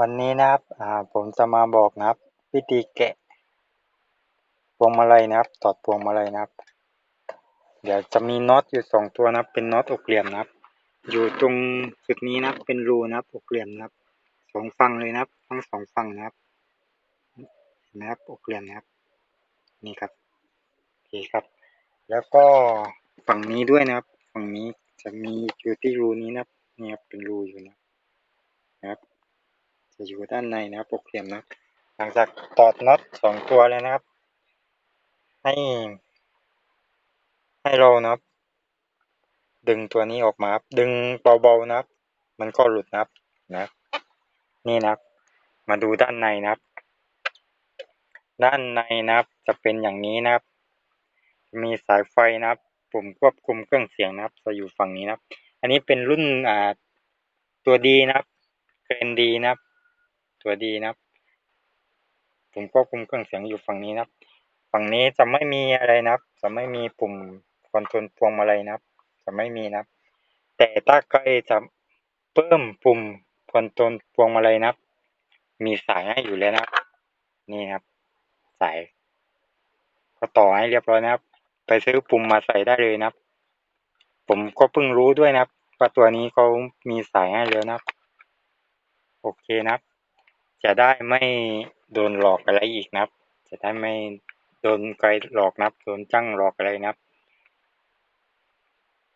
วันนี้นะครับ อ่า ผมจะมาบอกนะครับ วิธีแกะพวงมาลัยนะครับถอดพวงมาลัยนะครับ เดี๋ยวจะมีน็อตอยู่สองตัวนะครับ เป็นน็อตอกเหลี่ยมนะครับ อยู่ตรงจุดนี้นะครับ เป็นรูนะครับอกเหลี่ยมนะครับสองฝั่งเลยนะครับ ทั้งสองฝั่งนะครับนะครับอกเหลี่ยมนะครับ นี่ครับโอเคครับ แล้วก็ฝั่งนี้ด้วยนะครับ ฝั่งนี้จะมีอยู่ที่รูนี้นะครับนี่ครับเป็นรูอยู่นะนะครับ จะอยู่ด้านในนะครับอกเหลี่ยมนะ หลังจากถอดน็อตสองตัวแล้วนะครับ ให้ ให้เรานะครับ ดึงตัวนี้ออกมาครับดึงเบาๆนะครับ มันก็หลุดนะครับนะครับนี่นะครับ มาดูด้านในนะครับ ด้านในนะครับ จะเป็นอย่างนี้นะครับ มีสายไฟนะครับปุ่มควบคุมเครื่องเสียงนะครับ จะอยู่ฝั่งนี้นะครับ อันนี้เป็นรุ่นอ่าตัวดีนะครับเกรนดีนะครับ ตัวดีนะครับปุ่มควบคุมเครื่องเสียงอยู่ฝั่งนี้นะครับ ฝั่งนี้จะไม่มีอะไรนะครับ จะไม่มีปุ่มคอนโทรลพวงมาลัยนะครับ จะไม่มีนะครับ แต่ถ้าใครจะเพิ่มปุ่มคอนโทรลพวงมาลัยนะครับ มีสายให้อยู่แล้วนะครับ นี่ครับ สายก็ต่อให้เรียบร้อยนะครับ ไปซื้อปุ่มมาใส่ได้เลยนะครับ ผมก็เพิ่งรู้ด้วยนะครับว่าตัวนี้เขามีสายให้แล้วนะครับ โอเคนะครับ จะได้ไม่โดนหลอกอะไรอีกนะครับ จะได้ไม่โดนใครหลอกนะครับ โดนจ้างหลอกอะไรนะครับ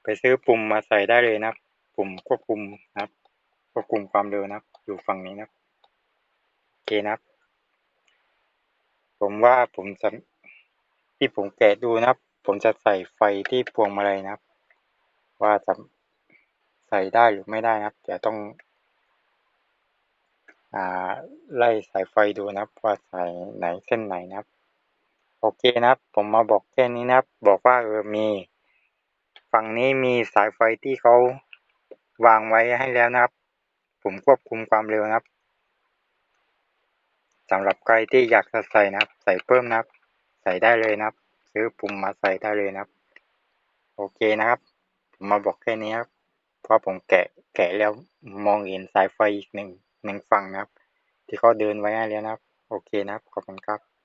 ไปซื้อปุ่มมาใส่ได้เลยนะปุ่มควบคุมนะครับ ควบคุมความเร็วนะอยู่ฝั่งนี้นะโอเคนะครับผมว่าผมจะที่ผมแกะดูนะผมจะใส่ไฟที่พวงมาลัยนะว่าจะใส่ได้หรือไม่ได้นะครับเดี๋ยวต้อง อ่าไล่สายไฟดูนะครับว่าสายไหนเส้นไหนนะครับ โอเคนะครับ ผมมาบอกแค่นี้นะครับ บอกว่าเออมี ฝั่งนี้มีสายไฟที่เขาวางไว้ให้แล้วนะครับ ผมควบคุมความเร็วนะครับสำหรับใครที่อยากจะใส่นะครับ ใส่เพิ่มนะครับ ใส่ได้เลยนะครับ ซื้อปุ่มมาใส่ได้เลยนะครับ โอเคนะครับ ผมมาบอกแค่นี้ครับเพราะผมแกะแกะแล้วมองเห็นสายไฟอีกหนึ่ง หนึ่งฝั่งนะครับ ที่เขาเดินไว้ให้แล้วนะครับ โอเคนะครับ ขอบคุณครับ